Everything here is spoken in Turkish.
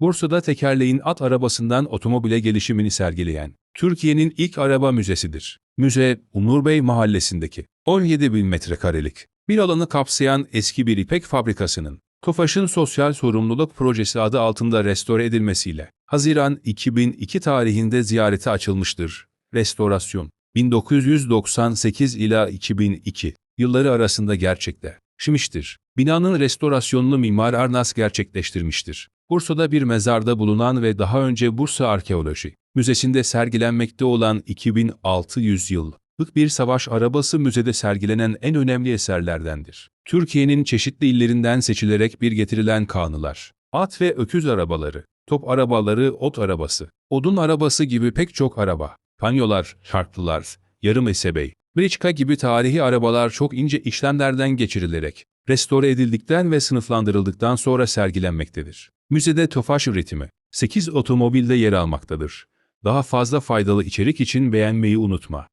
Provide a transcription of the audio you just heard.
Bursa'da tekerleğin at arabasından otomobile gelişimini sergileyen Türkiye'nin ilk araba müzesidir. Müze, Umur Bey mahallesindeki 17 bin metrekarelik bir alanı kapsayan eski bir ipek fabrikasının Tofaş'ın Sosyal Sorumluluk Projesi adı altında restore edilmesiyle Haziran 2002 tarihinde ziyarete açılmıştır. Restorasyon 1998 ila 2002 yılları arasında gerçekleşmiştir. Binanın restorasyonunu Mimar Arnas gerçekleştirmiştir. Bursa'da bir mezarda bulunan ve daha önce Bursa Arkeoloji Müzesi'nde sergilenmekte olan 2600 yıllık bir savaş arabası müzede sergilenen en önemli eserlerdendir. Türkiye'nin çeşitli illerinden seçilerek bir getirilen kanılar, at ve öküz arabaları, top arabaları, ot arabası, odun arabası gibi pek çok araba, panyolar, şarklılar, yarım esebey, briçka gibi tarihi arabalar çok ince işlemlerden geçirilerek, restore edildikten ve sınıflandırıldıktan sonra sergilenmektedir. Müzede Tofaş üretimi 8 otomobilde yer almaktadır. Daha fazla faydalı içerik için beğenmeyi unutma.